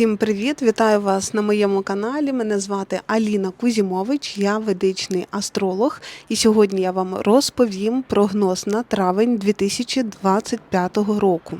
Всім привіт! Вітаю вас на моєму каналі. Мене звати Аліна Кузімович, я ведичний астролог. І сьогодні я вам розповім прогноз на травень 2025 року.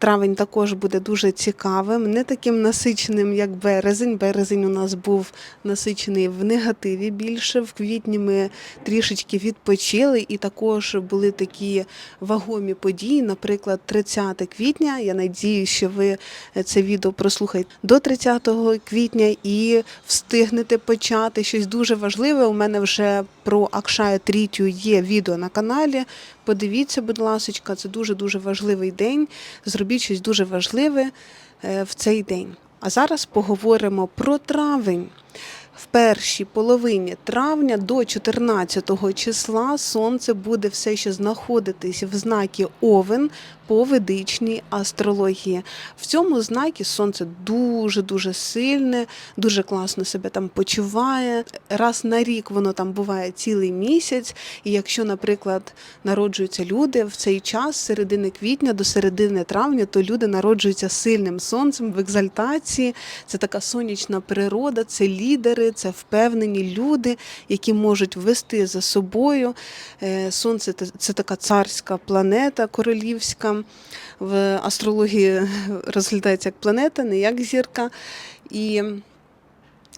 Травень також буде дуже цікавим, не таким насиченим, як березень. Березень у нас був насичений в негативі більше. В квітні ми трішечки відпочили, і також були такі вагомі події. Наприклад, 30 квітня. Я надію, що ви це відео прослухаєте до 30 квітня і встигнете почати щось дуже важливе. У мене вже про Акшая Трітю є відео на каналі. Подивіться, будь ласка, це дуже дуже важливий день. Зробіть щось дуже важливе е, в цей день. А зараз поговоримо про травень. В першій половині травня до 14 числа сонце буде все ще знаходитись в знакі Овен по ведичній астрології. В цьому знакі сонце дуже дуже сильне, дуже класно себе там почуває. Раз на рік воно там буває цілий місяць. І якщо, наприклад, народжуються люди в цей час, з середини квітня до середини травня, то люди народжуються сильним сонцем в екзальтації. Це така сонячна природа, це лідери, це впевнені люди, які можуть вести за собою. Е, Сонце це така царська планета королівська. В астрології розглядається як планета, не як зірка. І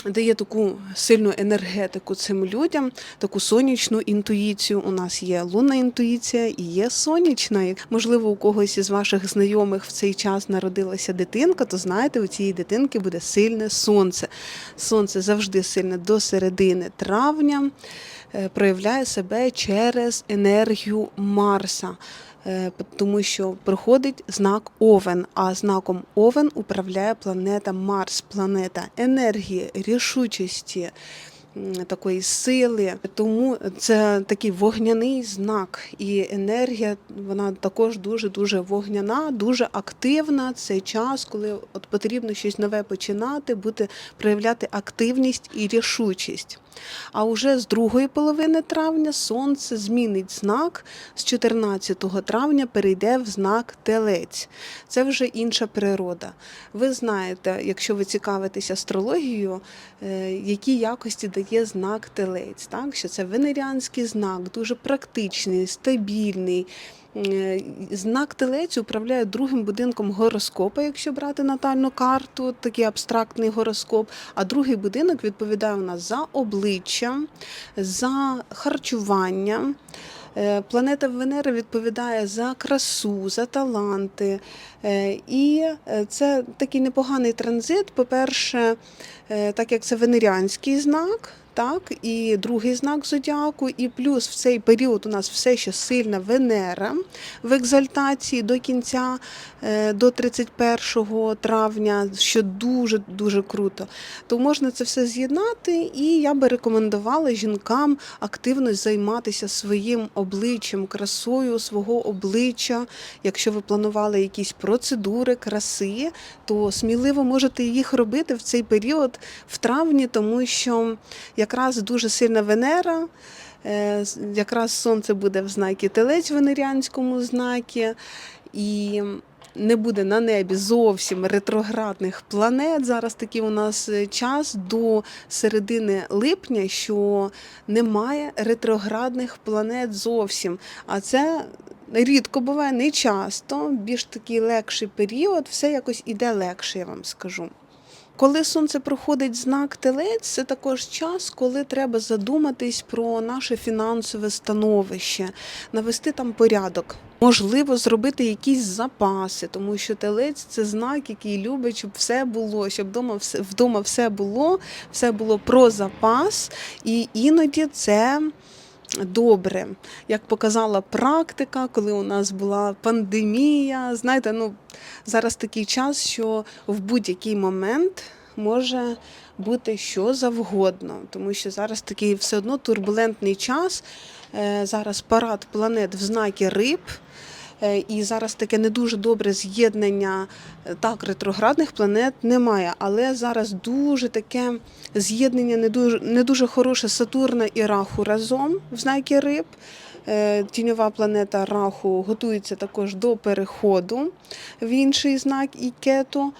дає таку сильну енергетику цим людям, таку сонячну інтуїцію. У нас є лунна інтуїція і є сонячна. Можливо, у когось із ваших знайомих в цей час народилася дитинка, то знаєте, у цієї дитинки буде сильне сонце. Сонце завжди сильне до середини травня. е, Проявляє себе через енергію Марса. Е, тому що проходить знак Овен, а знаком Овен управляє планета Марс, планета енергії, рішучості. Такої сили, тому це такий вогняний знак, і енергія вона також дуже дуже вогняна, дуже активна. Це час, коли от потрібно щось нове починати, бути проявляти активність і рішучість. А уже з другої половини травня сонце змінить знак. З 14 травня перейде в знак Телець. Це вже інша природа. Ви знаєте, якщо ви цікавитесь астрологією, е, які якості дає знак Телець. Так? Що це венеріанський знак, дуже практичний, стабільний. Е, Знак телець управляє другим будинком гороскопа, якщо брати натальну карту, такий абстрактний гороскоп. А другий будинок відповідає у нас за обличчя, за харчування. Е, Планета Венера відповідає за красу, за таланти. Е, І це такий непоганий транзит. По-перше, так як це венеріанський знак, так, і другий знак зодіаку, і плюс в цей період у нас все ще сильна Венера в екзальтації до кінця, е, до 31 травня, що дуже дуже круто. То можна це все з'єднати, і я би рекомендувала жінкам активно займатися своїм обличчям, красою свого обличчя. Якщо ви планували якісь процедури краси, то сміливо можете їх робити в цей період в травні, тому що якраз дуже сильна Венера. е, Якраз сонце буде в знакі телець в венеріанському знакі, і не буде на небі зовсім ретроградних планет. Зараз такий у нас е, час до середини липня, що немає ретроградних планет зовсім. А це рідко буває, не часто. Більш такий легший період, все якось іде легше, я вам скажу. Коли сонце проходить знак телець, це також час, коли треба задуматись про наше фінансове становище, навести там порядок. Можливо, зробити якісь запаси, тому що телець це знак, який любить, щоб все було, щоб вдома все, вдома все було, все було про запас, і іноді це. Добре, як показала практика, коли у нас була пандемія, знаєте, ну зараз такий час, що в будь-який момент може бути що завгодно, тому що зараз такий все одно турбулентний час. Е, Зараз парад планет в знакі риб. Е, І зараз таке не дуже добре з'єднання е, так, ретроградних планет немає, але зараз дуже таке з'єднання не дуже, не дуже хороше Сатурна і Раху разом в знакі риб. Тіньова планета Раху готується також до переходу в інший знак і кету.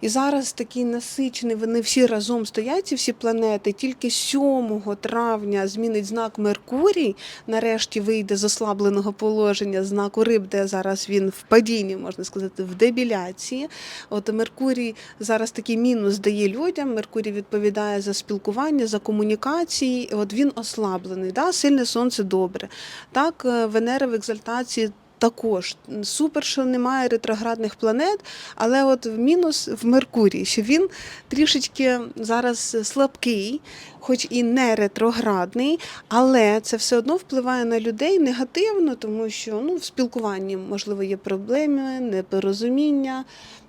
І зараз такий насичений, вони всі разом стоять, ці всі планети. Тільки 7 травня змінить знак Меркурій. Нарешті вийде з ослабленого положення знаку риб, де зараз він в падінні, можна сказати, в дебіляції. От Меркурій зараз такий мінус дає людям. Меркурій відповідає за спілкування, за комунікації. От він ослаблений. Да? Сильне сонце добре. Так, е, Венера в екзальтації. Також супер, що немає ретроградних планет, але от в мінус в Меркурії, що він трішечки зараз слабкий, хоч і не ретроградний, але це все одно впливає на людей негативно, тому що ну, в спілкуванні можливо є проблеми, непорозуміння.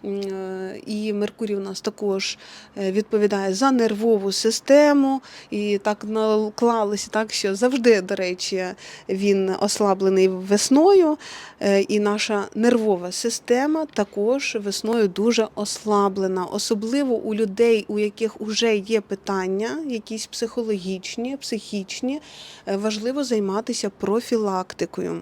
Е, І Меркурій у нас також е, відповідає за нервову систему, і так наклалося так, що завжди, до речі, він ослаблений весною, е, і наша нервова система також весною дуже ослаблена, особливо у людей, у яких вже є питання, якісь психологічні, психічні, е, важливо займатися профілактикою.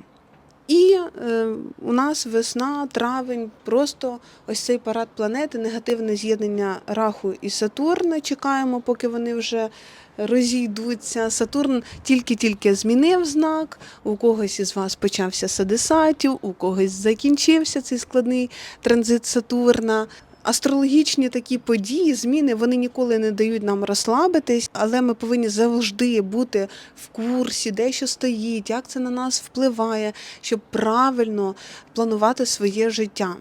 І е, у нас весна, травень, просто ось цей парад планети, негативне з'єднання Раху і Сатурна. Чекаємо, поки вони вже розійдуться. Сатурн тільки-тільки змінив знак. У когось із вас почався Садисатів, у когось закінчився цей складний транзит Сатурна. Астрологічні такі події, зміни, вони ніколи не дають нам розслабитись, але ми повинні завжди бути в курсі, де що стоїть, як це на нас впливає, щоб правильно планувати своє життя.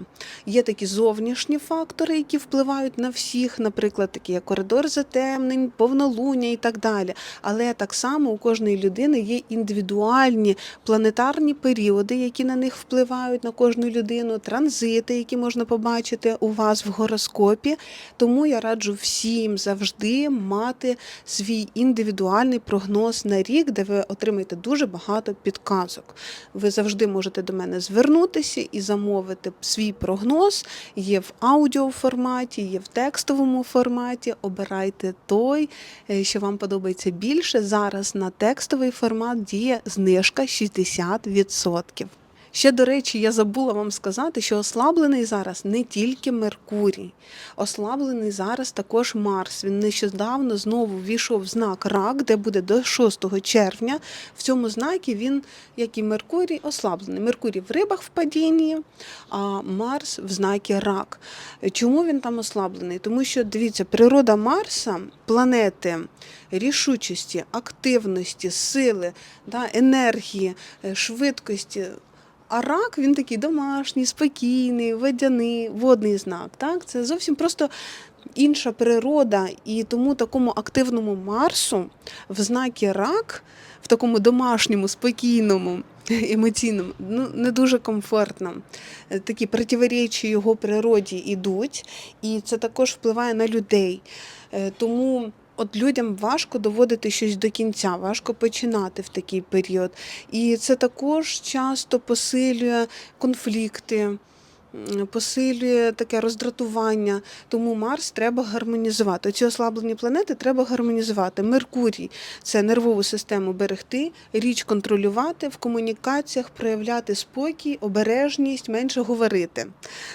Є такі зовнішні фактори, які впливають на всіх, наприклад, такі як коридор затемнень, повнолуння і так далі. Але так само у кожної людини є індивідуальні планетарні періоди, які на них впливають на кожну людину, транзити, які можна побачити у вас в гороскопі. Тому я раджу всім завжди мати свій індивідуальний прогноз на рік, де ви отримаєте дуже багато підказок. Ви завжди можете до мене звернутися і замовити свій прогноз. Є в аудіоформаті, є в текстовому форматі. Обирайте той, е, що вам подобається більше. Зараз на текстовий формат діє знижка 60%. Ще, до речі, я забула вам сказати, що ослаблений зараз не тільки Меркурій, ослаблений зараз також Марс. Він нещодавно знову ввійшов в знак Рак, де буде до 6 червня. В цьому знакі він, як і Меркурій, ослаблений. Меркурій в рибах в падінні, а Марс в знакі Рак. Чому він там ослаблений? Тому що дивіться, природа Марса, планети рішучості, активності, сили, енергії, е, швидкості. А рак він такий домашній, спокійний, водяний, водний знак. Так? Це зовсім просто інша природа. І тому такому активному Марсу в знакі рак, в такому домашньому, спокійному, емоційному, ну не дуже комфортно. Такі противоречі його природі йдуть, і це також впливає на людей. Е, Тому. От людям важко доводити щось до кінця, важко починати в такий період. І це також часто посилює конфлікти, посилює таке роздратування. Тому Марс треба гармонізувати. Ці ослаблені планети треба гармонізувати. Меркурій це нервову систему берегти, річ контролювати, в комунікаціях проявляти спокій, обережність, менше говорити.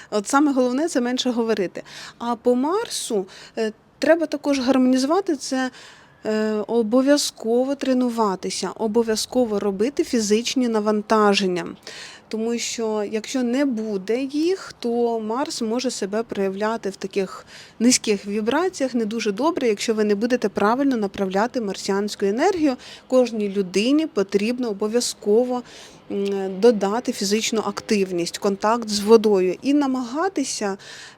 От саме головне це менше говорити. А по Марсу е, треба також гармонізувати це. е, Обов'язково тренуватися, обов'язково робити фізичні навантаження. Тому що якщо не буде їх, то Марс може себе проявляти в таких низьких вібраціях не дуже добре, якщо ви не будете правильно направляти марсіанську енергію. Кожній людині потрібно обов'язково додати фізичну активність, контакт з водою і намагатися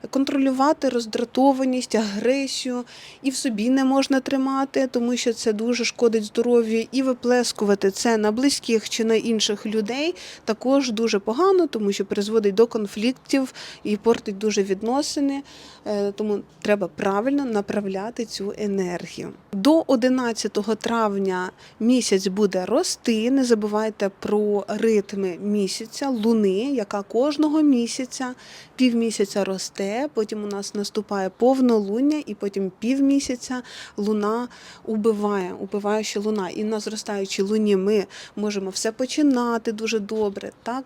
контролювати роздратованість, агресію і в собі не можна тримати, тому що це дуже шкодить здоров'ю, і виплескувати це на близьких чи на інших людей також дуже погано, тому що призводить до конфліктів і портить дуже відносини. Е, Тому треба правильно направляти цю енергію. До 11 травня місяць буде рости. Не забувайте про ритми місяця, луни, яка кожного місяця півмісяця росте. Потім у нас наступає повнолуння, і потім півмісяця луна убиває, ще луна. І на зростаючій луні ми можемо все починати дуже добре. Так?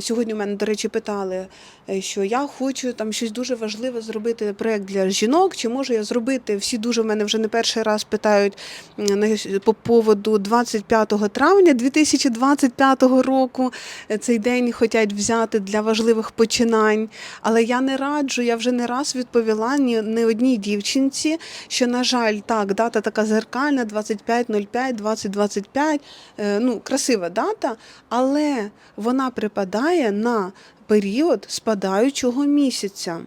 Сьогодні у мене, до речі, питали, е, що я хочу там щось дуже важливе зробити проект для жінок. Чи можу я зробити? Всі дуже в мене вже не перший раз питають по поводу 25 травня 2025 року. Е, Цей день хочуть взяти для важливих починань. Але я не раджу, я вже не раз відповіла ні, ні одній дівчинці, що, на жаль, так, дата така зеркальна, 25.05, 2025, е, ну, красива дата, але вона припадає на період спадаючого місяця.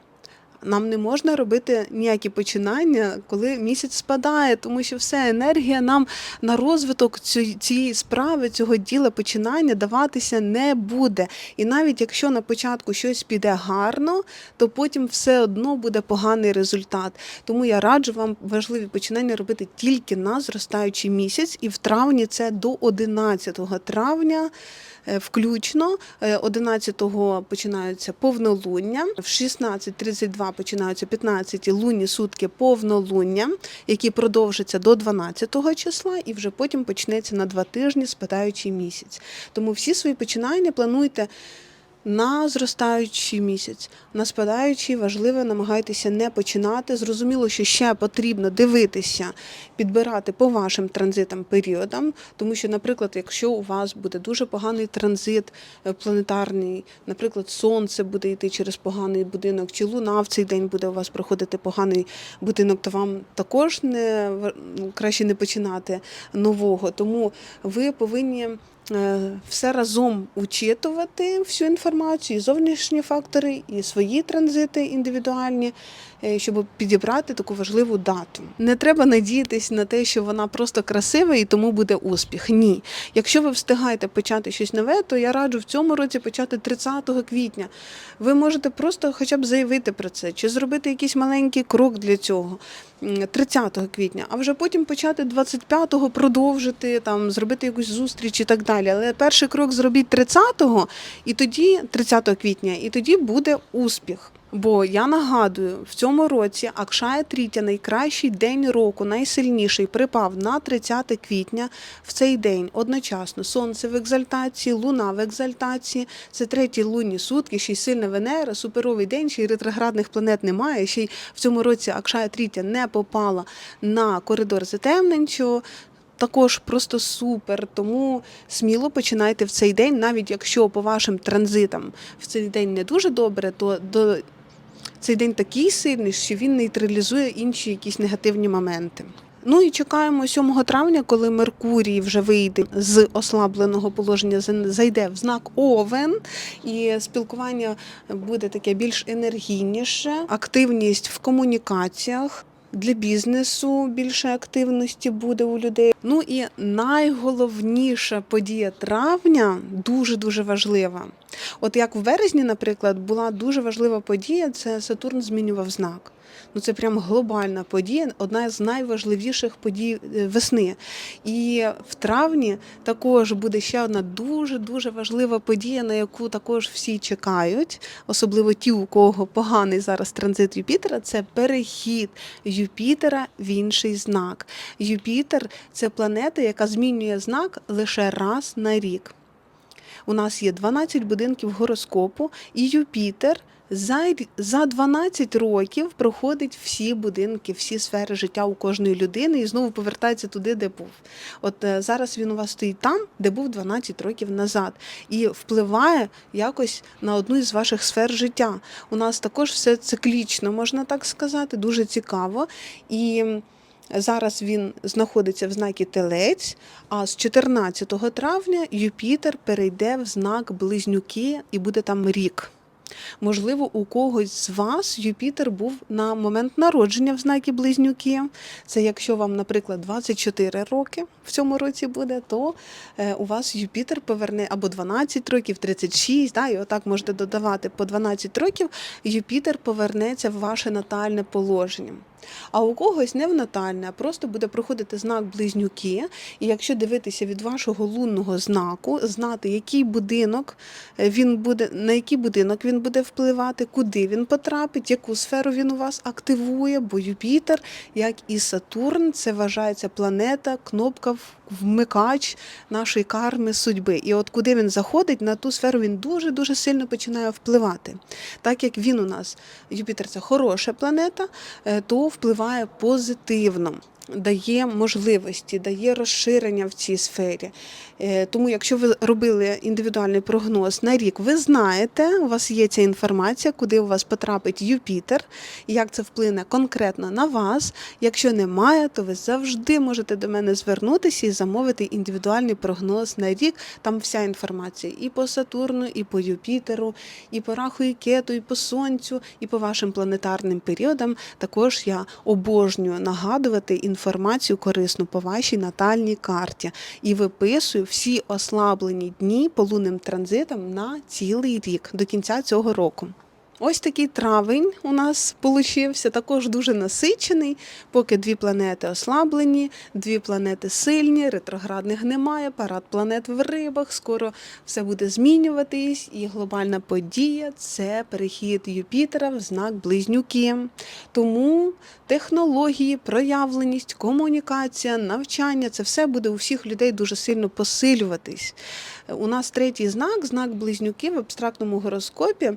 Нам не можна робити ніякі починання, коли місяць спадає, тому що все енергія нам на розвиток цієї справи, цього діла починання даватися не буде. І навіть якщо на початку щось піде гарно, то потім все одно буде поганий результат. Тому я раджу вам важливі починання робити тільки на зростаючий місяць, і в травні це до 11 травня. е, Включно Е, 11-го починаються повнолуння, в 16.32 починаються 15 лунні сутки повнолуння, які продовжаться до 12 числа, і вже потім почнеться на два тижні спадаючий місяць. Тому всі свої починання плануйте на зростаючий місяць, на спадаючий важливо намагайтеся не починати. Зрозуміло, що ще потрібно дивитися, підбирати по вашим транзитам періодам, тому що, наприклад, якщо у вас буде дуже поганий транзит е, планетарний, наприклад, сонце буде йти через поганий будинок, чи луна в цей день буде у вас проходити поганий будинок, то вам також не ну, краще не починати нового. Тому ви повинні все разом учитувати всю інформацію, і зовнішні фактори, і свої транзити індивідуальні, е, щоб підібрати таку важливу дату. Не треба надіятись на те, що вона просто красива і тому буде успіх. Ні. Якщо ви встигаєте почати щось нове, то я раджу в цьому році почати 30 квітня. Ви можете просто хоча б заявити про це, чи зробити якийсь маленький крок для цього. м, 30 квітня, а вже потім почати 25-го продовжити, там, зробити якусь зустріч і так далі. Але перший крок зробіть 30-го, і тоді 30 квітня, і тоді буде успіх. Бо я нагадую, в цьому році Акшая Трітя найкращий день року, найсильніший, припав на 30 квітня. В цей день одночасно сонце в екзальтації, луна в екзальтації. Це треті лунні сутки, ще й сильна Венера, суперовий день, ще й ретроградних планет немає. Ще й в цьому році Акшая Трітя не попала на коридор затемнень. що також просто супер. Тому сміло починайте в цей день, навіть якщо по вашим транзитам в цей день не дуже добре, то до цей день такий сильний, що він нейтралізує інші якісь негативні моменти. Ну і чекаємо 7 травня, коли Меркурій вже вийде з ослабленого положення, зайде в знак Овен, і спілкування буде таке більш енергійніше, активність в комунікаціях. Для бізнесу більше активності буде у людей. Ну і найголовніша подія травня дуже дуже важлива. От як в березні, наприклад, була дуже важлива подія, це Сатурн змінював знак. Ну це прям глобальна подія, одна з найважливіших подій е, весни. І в травні також буде ще одна дуже дуже важлива подія, на яку також всі чекають, особливо ті, у кого поганий зараз транзит Юпітера. Це перехід Юпітера в інший знак. Юпітер це планета, яка змінює знак лише раз на рік. У нас є 12 будинків гороскопу, і Юпітер за, за 12 років проходить всі будинки, всі сфери життя у кожної людини і знову повертається туди, де був. От е, зараз він у вас стоїть там, де був 12 років назад, і впливає якось на одну із ваших сфер життя. У нас також все циклічно, можна так сказати, дуже цікаво. І Зараз він знаходиться в знакі Телець, а з 14 травня Юпітер перейде в знак Близнюки і буде там рік. Можливо, у когось з вас Юпітер був на момент народження в знакі Близнюки. Це якщо вам, наприклад, 24 роки в цьому році буде, то е, у вас Юпітер поверне або 12 років, 36, да, і отак можете додавати по 12 років, Юпітер повернеться в ваше натальне положення. А у когось не в натальне, а просто буде проходити знак близнюки. І якщо дивитися від вашого лунного знаку, знати, який будинок е, він буде, на який будинок він буде впливати, куди він потрапить, яку сферу він у вас активує, бо Юпітер, як і Сатурн, це вважається планета, кнопка в- вмикач нашої карми судьби. І от куди він заходить, на ту сферу він дуже дуже сильно починає впливати. Так як він у нас, Юпітер це хороша планета, е, то впливає позитивно. Дає можливості, дає розширення в цій сфері. Е, Тому, якщо ви робили індивідуальний прогноз на рік, ви знаєте, у вас є ця інформація, куди у вас потрапить Юпітер, як це вплине конкретно на вас. Якщо немає, то ви завжди можете до мене звернутися і замовити індивідуальний прогноз на рік. Там вся інформація і по Сатурну, і по Юпітеру, і по раху і кету, і по сонцю, і по вашим планетарним періодам. Також я обожнюю нагадувати інформацію корисну по вашій натальній карті і виписую всі ослаблені дні полунним транзитом на цілий рік до кінця цього року. Ось такий травень у нас получився, також дуже насичений, поки дві планети ослаблені, дві планети сильні, ретроградних немає, парад планет в рибах, скоро все буде змінюватись, і глобальна подія це перехід Юпітера в знак Близнюки. Тому технології, проявленість, комунікація, навчання це все буде у всіх людей дуже сильно посилюватись. У нас третій знак, знак близнюки в абстрактному гороскопі,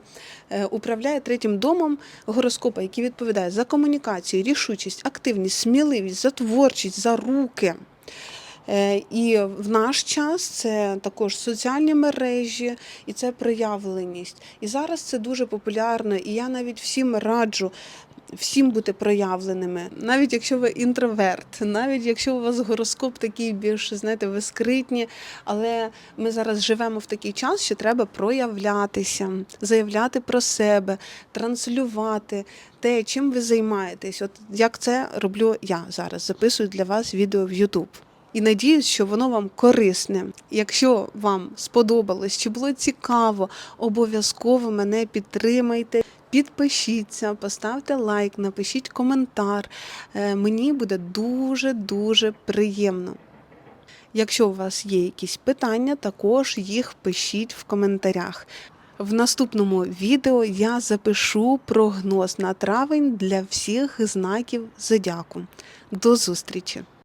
е, управляє третім домом гороскопа, який відповідає за комунікацію, рішучість, активність, сміливість, за творчість, за руки. Е, І в наш час це також соціальні мережі і це проявленість. І зараз це дуже популярно. І я навіть всім раджу всім бути проявленими, навіть якщо ви інтроверт, навіть якщо у вас гороскоп такий більш, знаєте, ви скритні, але ми зараз живемо в такий час, що треба проявлятися, заявляти про себе, транслювати те, чим ви займаєтесь. От як це роблю я зараз. Записую для вас відео в YouTube. І надіюсь, що воно вам корисне. Якщо вам сподобалось чи було цікаво, обов'язково мене підтримайте. Підпишіться, поставте лайк, напишіть коментар. Е, Мені буде дуже дуже приємно. Якщо у вас є якісь питання, також їх пишіть в коментарях. В наступному відео я запишу прогноз на травень для всіх знаків зодіаку. До зустрічі!